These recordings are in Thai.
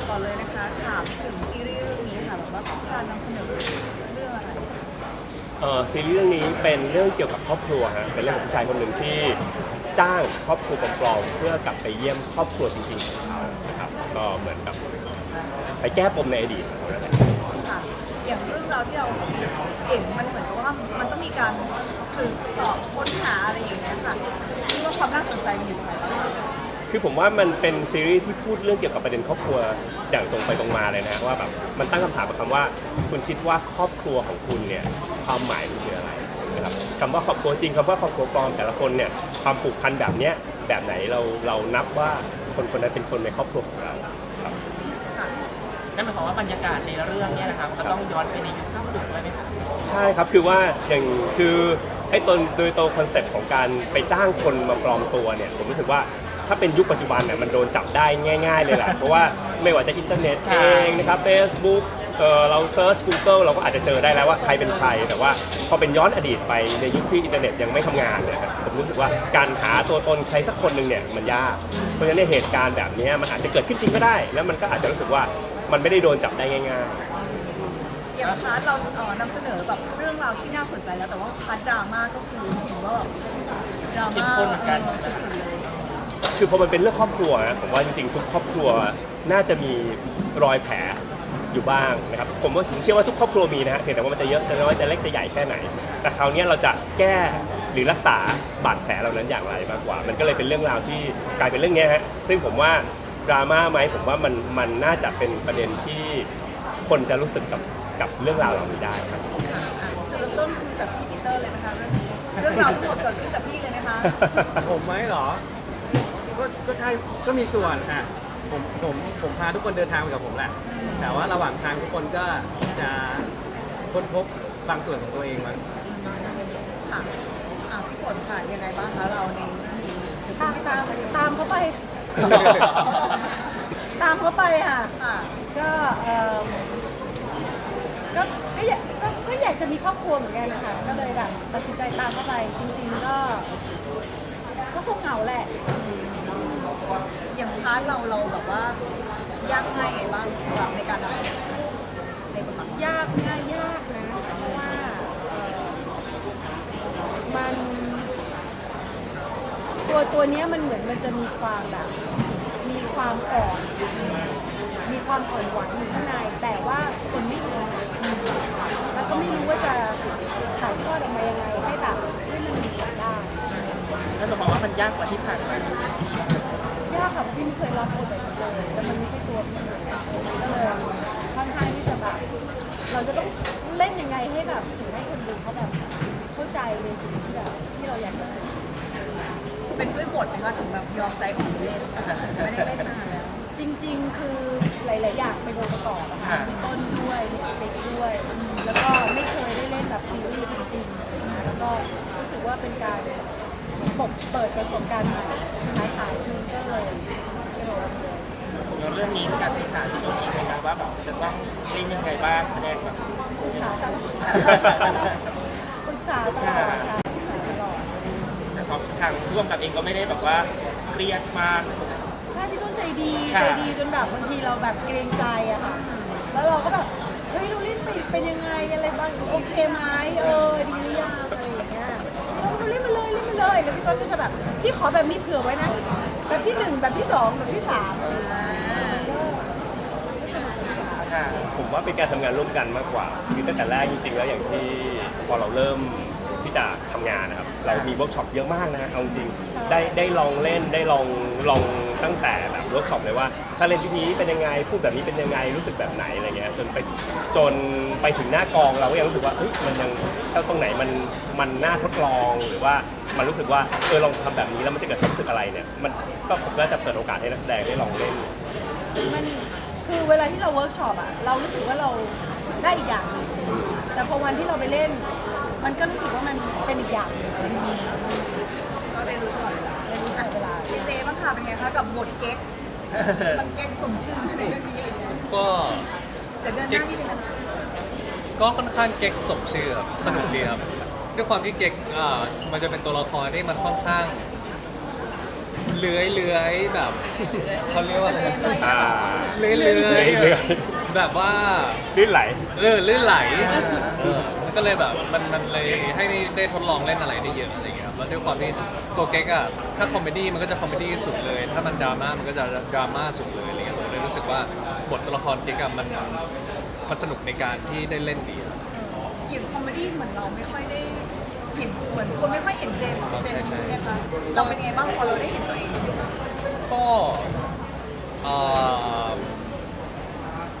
ดับก่อนเลยนะคะ ถามถึงซีรีส์เรื่องนี้ค่ะแบบว่าต้องการนำเสนอเรื่องอะไร เอ่อซีรีส์เรื่องนี้เป็นเรื่องเกี่ยวกับครอบครัวฮะเป็นเรื่องของผู้ชายคนหนึ่งที่จ้างครอบครัวปลอมๆเพื่อกลับไปเยี่ยมครอบครัวจริงๆของเขานะครับก็เหมือนกับไปแก้ปมในอดีตของเขานั่นแหละค่ะ อย่างเรื่องราวที่เราเห็นมันเหมือนกับว่ามันต้องมีการสืบสอบค้นหาอะไรอย่างเงี้ยค่ะคิดว่าความน่าสนใจมันอยู่ตรงไหนบ้างคื อผมว่ามันเป็นซีรีส์ที่พูดเรื่องเกี่ยวกับประเด็นครอบครัวอย่างตรงไปตรงมาเลยนะว่าแบบมันตั้งคำถามกับคำว่า คุณคิดว่าครอบครัวของคุณเนี่ยความหมายมันคืออะไรนะครับคำว่าครอบครัวจริงคำว่าครอบครัวปลอมแต่ละคนเนี่ยความผูกพันแบบเนี้ยแบบไหนเราเรานับว่าคนคนนั้นเป็นคนในครอบครัวของเราครับ ค่ะนั่นหมายความว่าบรรยากาศในเรื่องเนี่ยนะครับจะต้องย้อนไปในยุค90ด้วยไหมครับใช่ครับคือว่าอย่างคือไอ้ตนโดยตัวคอนเซ็ปต์ของการไปจ้างคนมาปลอมตัวเนี่ยผมรู้สึกว่า ถ้าเป็นยุคปัจจุบันเนี่ยมันโดนจับได้ง่าย ๆ เลยแหละ เพราะว่าไม่ว่าจะอินเทอร์เน็ตเองนะครับ Facebook เอ่อเราเซิร์ช Google เราก็อาจจะเจอได้แล้วว่าใครเป็นใคร แต่ว่าพอเป็นย้อนอดีตไปในยุคที่อินเทอร์เน็ตยังไม่ทำงานเนี่ยครับผมรู้สึกว่าการหาตัวตนใครสักคนหนึ่งเนี่ยมันยาก เพราะฉะนั้นในเหตุการณ์แบบนี้มันอาจจะเกิดขึ้นจริงก็ได้ แล้วมันก็อาจจะรู้สึกว่ามันไม่ได้โดนจับได้ง่าย ๆ อย่างพาร์ทเราเอ่อนำเสนอแบบเรื่องราวที่น่าสนใจแล้วแต่ว่าพาร์ทดราม่าก็คือเห็นว่าแบบดราเข้มม่าข้นเหมือนกันเออสุดๆเลย คือพอมันเป็นเรื่องครอบครัวนะผมว่าจริงๆทุกครอบครัวน่าจะมีรอยแผลอยู่บ้างนะครับผมว่าผมเชื่อว่าทุกครอบครัวมีนะฮะเพียงแต่ว่ามันจะเยอะจะน้อยจะเล็กจะใหญ่แค่ไหน แต่คราวเนี้ยเราจะแก้หรือรักษาบาดแผลเหล่านั้นอย่างไรมากกว่า มันก็เลยเป็นเรื่องราวที่กลายเป็นเรื่องเนี้ยฮะซึ่งผมว่าดราม่าไหมผมว่ามันมันน่าจะเป็นประเด็นที่คนจะรู้สึกกับกับเรื่องราวเหล่านี้ได้ครับค่ะอะจุดเริ่มต้นคือจากพี่ปีเตอร์เลยไหมคะเรื่องนี้เรื่องราวทั้งหมดเกิดขึ้นจากพี่เลยไหมคะผมไหมเหรอ ก็ก็ใช่ก็มีส่วนอะผมผมผมพาทุกคนเดินทางไปกับผมแหละแต่ว่าระหว่างทางทุกคนก็จะค้นพบบางส่วนของตัวเองมันค่ะอะพี่ฝนค่ะยังไงบ้างคะเราในเรื่องนี้ตามตามตามเขาไป ตามเขาไปค่ะ ค่ะ ก็เอ่อก็ก็อยากก็ก็อยากจะมีครอบครัวเหมือนกันนะคะก็เลยแบบตัดสินใจตามเขาไปจริง ๆ ก็ ก็คงเหงาแหละ อย่างพาร์ทเราเราแบบว่ายากง่ายไงบ้างสำหรับในการนำเสนอในบทบาทยากง่ายยากนะเพราะว่าเอ่อมันตัวตัวเนี้ยมันเหมือนมันจะมีความแบบ มีความอ่อนมีความอ่อนหวานอยู่ข้างในแต่ว่าคนไม่รู้แล้วก็ไม่รู้ว่าจะถ่ายทอดออกมายังไงให้แบบให้มันมีสาระนั่นหมายความว่ามันยากกว่าที่ผ่านมา ยากค่ะพี่ไม่เคยรับบทแบบนี้เลยแต่มันไม่ใช่ตัวพี่ก็เลยค่อนข้างที่จะแบบเราจะต้องเล่นยังไงให้แบบสื่อให้คนดูเขาแบบเข้าใจในสิ่งที่แบบที่เราอยากจะสื่อเป็นด้วยบทไหมคะถึงแบบยอมใจอ่อนเล่นไม่ได้เล่นนานแล้วจริง ๆ คือหลาย ๆ อย่างเป็นองค์ประกอบอะค่ะมีต้นด้วยมีเฟกด้วยอืมแล้วก็ไม่เคยได้เล่นแบบซีรีส์จริงๆ แล้วก็รู้สึกว่าเป็นการปก เปิดประสบการณ์ใหม่ท้าทายคือก็เลยก็เลยรับเลยแล้วเรื่องนี้การปรึกษาที่ตัวเองไหมครับว่าแบบจะต้องเล่นยังไงบ้างแสดงแบบปรึกษาตลอดปรึกษาตลอดค่ะปรึกษาตลอดแต่พอทางร่วมกับเองก็ไม่ได้แบบว่าเครียดมากใช่พี่ต้นใจดีใจดีจนแบบบางทีเราแบบเกรงใจอะค่ะแล้วเราก็แบบเฮ้ยเราเล่นไปเป็นยังไงอะไรบ้างโอเคไหมเออดีหรือยังอะไร เลยแล้วพี่ต้นก็จะแบบพี่ขอแบบนี้เผื่อไว้นะ แบบที่หนึ่งแบบที่สองแบบที่สามผมว่าเป็นการทำงานร่วมกันมากกว่าคือตั้งแต่แรกจริงๆ แล้วอย่างที่พอเราเริ่มที่จะทำงานนะครับ เรามีเวิร์กช็อปเยอะมากนะเอาจริงได้ได้ลองเล่นได้ลองลอง ตั้งแต่แบบเวิร์กช็อปเลยว่า ถ้าเล่นวิธีนี้เป็นยังไงพูดแบบนี้เป็นยังไงรู้สึกแบบไหนอะไรเงี้ยจนไปจนไปถึงหน้ากองเราก็ยังรู้สึกว่าเฮ้ยมันยังถ้าตรงไหนมันมันน่าทดลองหรือว่ามันรู้สึกว่าเออลองทำแบบนี้แล้วมันจะเกิดความรู้สึกอะไรเนี่ยมันก็ผมก็จะเปิดโอกาสให้นักแสดงได้ลองเล่นมันคือเวลาที่เราเวิร์กช็อปอะเรารู้สึกว่าเราได้อีกอย่างหนึ่งแต่พอวันที่เราไปเล่น มันก็รู้สึกว่ามันเป็นอีกอย่าง ค่ะเป็นไงคะกับบทเก๊กมันเก๊กสมชื่อในเรื่องนี้อะไรเงี้ยก็เดี๋ยวเดินหน้านิดนึงนะก็ค่อนข้างเก๊กสมชื่อครับสนุกดีครับด้วยความที่เก๊กอ่ามันจะเป็นตัวละครที่มันค่อนข้างเลื้อยเลื้อยแบบเขาเรียกว่าอะไรอ่าเลื้อยเลื้อยเลื้อยแบบว่าลื่นไหล เลื่อนลื่นไหลเออแล้ว ก็เลยแบบมันมันเลยให้ได้ทดลองเล่นอะไรได้เยอะอะไรเงี้ยครับแล้วด้วยความที่ตัวเก๊กอะถ้าคอมเมดี้มันก็จะคอมเมดี้สุดเลย ถ้ามันดราม่ามันก็จะดราม่าสุดเลยอะไรเงี้ยผมเลยรู้สึกว่าบทตัวละครเก๊กอะมันมันสนุกในการที่ได้เล่นดีครับ อย่างคอมเมดี้เหมือนเราไม่ค่อยได้เห็นเหมือนคนไม่ค่อยเห็นเจมส์อ๋อเจใช่มส์ใช่ใช่ไหมคะเราเป็นไงบ้างพอเราได้เห็นตัวเองก็เอ่อ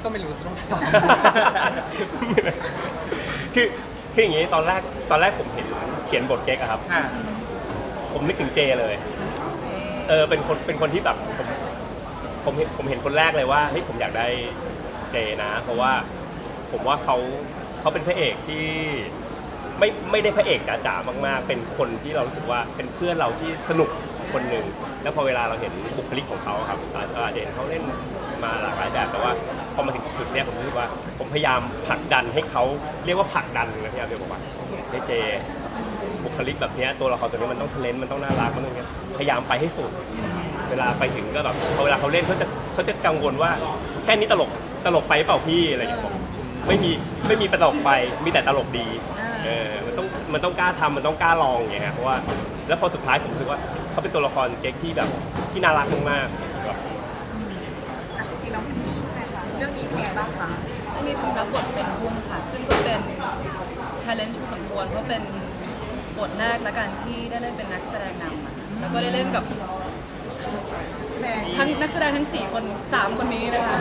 ก็ไม่รู้จะต้อง คือคืออย่างนี้ตอนแรกตอนแรกผมเห็นเขียนบทเก๊กอะครับ ค่ะ ผมนึกถึงเจเลย เออเป็นคนเป็นคนที่แบบผมผมเห็นผมเห็นคนแรกเลยว่าเฮ้ยผมอยากได้เจนะ เพราะว่าผมว่าเขาเขาเป็นพระเอกที่ไม่ไม่ได้พระเอกจ๋าๆมาก ๆ เป็นคนที่เรารู้สึกว่าเป็นเพื่อนเราที่สนุกคนหนึ่งแล้วพอเวลาเราเห็นบุคลิกของเขาครับอาเราอาจจะเห็นเขาเล่นมาหลากหลายแบบแต่ว่าพอมาถึง จุดเนี้ยผมรู้สึกว่าผมพยายามผลักดันให้เขาเรียกว่าผลักดันนะพี่อาร์เบบอกว่าเฮ้ยเจบุคลิกแบบเนี้ยตัวละครตัวนี้มันต้องเทเลนต์มันต้องน่ารักมันต้องอย่างเงี้ยพยายามไปให้สุด เวลาไปถึงก็แบบพอเวลาเขาเล่นเขาจะเขาจะกังวลว่าแค่นี้ตลกตลกไปเปล่าพี่อะไรอย่างเงี้ยผมไม่มีไม่มีตลกไปมีแต่ตลกดีเออมันต้องมันต้องกล้าทำมันต้องกล้าลองอย่างเงี้ยฮะเพราะว่าแล้วพอสุดท้ายผมรู้สึกว่าเขาเป็นตัวละครเก๊กที่แบบที่น่ารักมากๆแบบ อะอีน้องพิมพ์ใช่ค่ะเรื่องนี้เป็นไงบ้างคะอันนี้ผมรับบทเป็นบุ้งค่ะ ซึ่งก็เป็น challenge พอสมควรเพราะเป็นบทแรกและกันที่ได้เล่นเป็นนักแสดงนำอะแล้วก็ได้เล่นกับแสดงทั้งนักแสดงทั้ง4คน3คนนี้นะคะ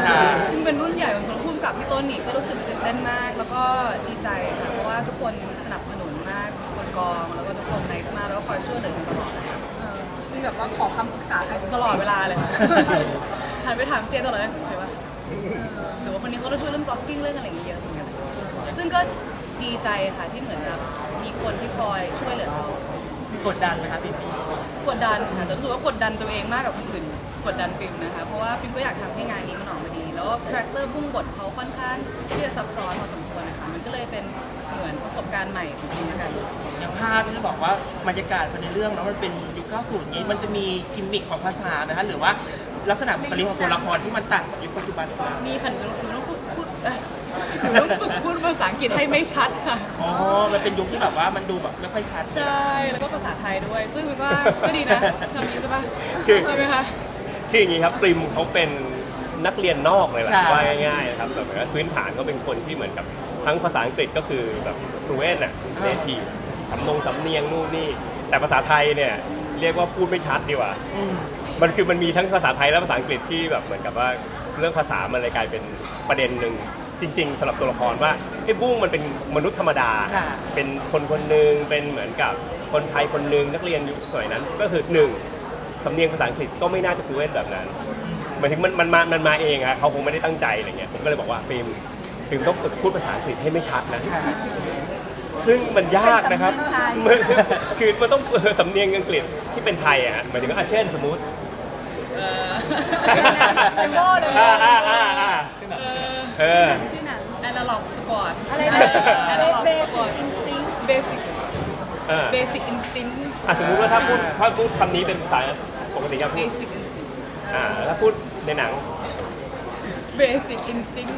ซึ่งเป็นรุ่นใหญ่ของคนพุ่มกับพี่ต้นนี่ก็รู้สึกตื่นเต้นมาก แล้วก็ดีใจค่ะ เพราะว่าทุกคนสนับสนุนมากบนกอง แล้วก็ทุกคนไนส์มากแล้วก็คอยช่วยเหลือกันตลอดนะคะเออมีแบบว่าขอคำปรึกษาใครเป็นตลอดเวลาเลยค่ะหันไปถามเจตลอดเลยเคยว่า หรือว่าคนนี้เขาจะช่วยเรื่อง blocking เรื่องอะไรอย่างเงี้ยเยอะเหมือนกันซึ่งก็ดีใจค่ะที่เหมือนกับมีคนที่คอยช่วยเหลือเรากดดันไหมคะพี่พีกดดันค่ะแต่รู้สึกว่ากดดันตัวเองมากกว่าคนอื่นกดดันปิมนะคะ เพราะว่าปิมก็อยากทำให้งานนี้มันออกมาดี แล้วคาแรคเตอร์พุ่งบทเขาค่อนข้างที่จะซับซ้อนพอสมควรนะคะ มันก็เลยเป็นเหมือนประสบการณ์ใหม่ของปิมแล้วกัน อย่างภาพที่จะบอกว่าบรรยากาศภายในเรื่องเนาะมันเป็นยุค90อย่างนี้มันจะมีกิมมิคของภาษานะคะหรือว่า ลักษณะบุคลิกของตัวละครที่มันต่างกับยุคปัจจุบันของเรามีค่ะหนูหนูต้องพูดพูดเอ่อหนูต้องฝึกพูดภาษาอังกฤษให้ไม่ชัดค่ะ อ๋อ มันเป็นยุคที่แบบว่ามันดูแบบไม่ค่อยชัด ใช่ แล้วก็ภาษาไทยด้วย ซึ่งมันก็ก็ดีนะทำนี้ใช่ปะคือ ใช่ไหมคะ คืออย่างนี้ครับปริมเขาเป็นนักเรียนนอกเลยแหละว่าง่ายๆนะครับแบบว่าพื้นฐานเขาเป็นคนที่เหมือนกับทั้งภาษาอังกฤษก็คือแบบฟลูเอนอะเนทีสำนงสำเนียงนู่นนี่ แต่ภาษาไทยเนี่ยเรียกว่าพูดไม่ชัดดีกว่า อืม มันคือมันมีทั้งภาษาไทยและภาษาอังกฤษที่แบบเหมือนกับว่าเรื่องภาษามันเลยกลายเป็นประเด็นหนึ่งจริง ๆสำหรับตัวละครว่าไอ้บุ้งมันเป็นมนุษย์ธรรมดา ค่ะเป็นคนคนหนึ่งเป็นเหมือนกับคนไทยคนหนึ่งนักเรียนยุคสมัยนั้น ก็คือหนึ่งสำเนียงภาษาอังกฤษก็ไม่น่าจะฟลูเอนแบบนั้นหมายถึงมันมันมามันมาเองอะเขาคงไม่ได้ตั้งใจอะไรเงี้ยผมก็เลยบอกว่าปิมปิมต้องฝึกพูดภาษาอังกฤษให้ไม่ชัดนะ ค่ะ ซึ่งมันยากนะครับเป็นสำเนียงไทย มันคือมันต้องเออสำเนียงอังกฤษที่เป็นไทยอะฮะหมายถึงว่าอะเช่นสมมติ เออเชมโบ้เลย อ่าอ่าอ่าอ่าชื่อหนังเออเออ ชื่อหนัง analog squad อะไรนะ analog Basic squad Instinct basic เออ basic instinct อะสมมุติว่าถ้าพูดถ้าพูดคำนี้เป็นภาษาปกติครับพูด basic instinct อ่าถ้าพูดในหนัง basic instinct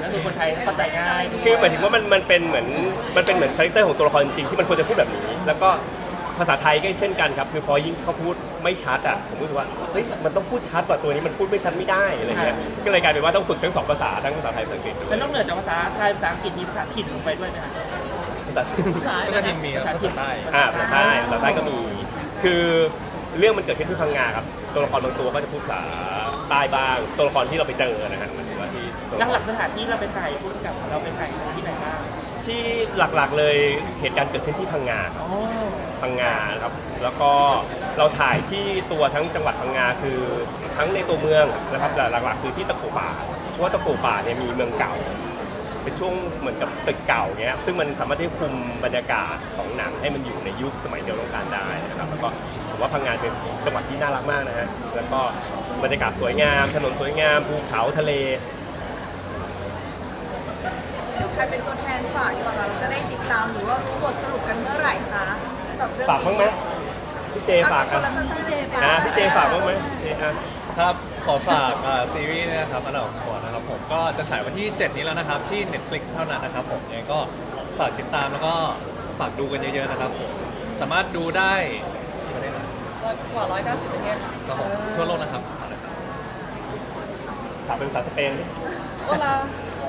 แล้วคือคนไทยเข้าใจง่ายคือหมายถึงว่ามันมันเป็นเหมือนมันเป็นเหมือนคาแรคเตอร์ของตัวละครจริงๆที่มันควรจะพูดแบบนี้ แล้วก็ ภาษาไทยก็เช่นกันครับ คือพอยิ่งเขาพูดไม่ชัดอะผมรู้สึกว่าเฮ้ยมันต้องพูดชัดกว่าตัวนี้มันพูดไม่ชัดไม่ได้อะไรเงี้ยก็เลยกลายเป็นว่าต้องฝึกทั้งสองภาษาทั้งภาษาไทยภาษาอังกฤษด้วแล้ยวนอกเหนือจากภาษาไทยภาษาอังกฤษมีภาษาถิ่นลงไปด้วยไหมคะภาษาภาษาภาษาถิ่นมีครับภาษาใต้อ่าภาษาใต้ภาษาใต้ก็มี คือเรื่องมันเกิดขึ้นที่พังงาครับตัวละครบางตัวก็จะพูดภาษาใต้บ้าง ตัวละครที่เราไปเจอนะฮะ หมายถึงว่าที่ตัวละครหลักๆสถานที่เราไปถ่ายพูดกับเราไปถ่ายที่ไหนบ้างที่หลักๆเลยเหตุการณ์เกิดขึ้นที่พังงาอ๋อพังงาครับ แล้วก็เราถ่ายที่ตัวทั้งจังหวัดพังงาคือทั้งในตัวเมืองนะครับแต่หลักๆคือที่ตะโกป่าเพราะว่าตะโกป่าเนี่ยมีเมืองเก่า เป็นช่วงเหมือนกับตึกเก่าเงี้ย ซึ่งมันสามารถที่คุมบรรยากาศของหนังให้มันอยู่ในยุคสมัยเดียวต้องการได้นะครับ แล้วก็ผมว่าพังงาเป็นจังหวัดที่น่ารักมากนะฮะ แล้วก็บรรยากาศสวยงาม ถนนสวยงาม ภูเขาทะเลเดี๋ยวใครเป็นตัวแทนฝากดีกว่าคะเราจะได้ติดตามหรือว่ารู้บทสรุปกันเมื่อไหร่คะสำหรับเรื่องฝากบ้างไหมนพี่เจฝากคนอะละพี่เจฝากนะพี่เจฝากบ้างไหมเจอะ ครับ ขอฝากอ่าซีรีส์นะครับอันดับสปอร์ตนะครับผมก็จะฉายวันที่ 7 นี้แล้วนะครับที่ Netflix เท่านั้นนะครับผมยังไงก็ฝากติดตามแล้วก็ฝากดูกันเยอะๆนะครับผมสามารถดูได้ที่ประเทศไหนกว่า 190ประเทศครับผมทั่วโลกนะครับฝากเลยครับถามเป็นภาษาสเปนดิ โอลา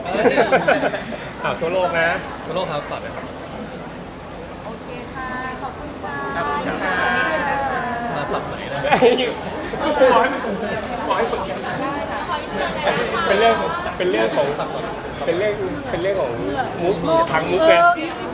อ้าวทั่วโลกนะ ทั่วโลกครับฝากเลยครับโอเคค่ะ ขอบคุณค่ะขอบคุณค่ะขอบคุณนะคะมาปรับไหนนะขอให้มันขอให้คนเดียวเป็นเรื่องเป็นเรื่องของเป็นเรื่องเป็นเรื่องของมุกทางมุกไงพี่รู้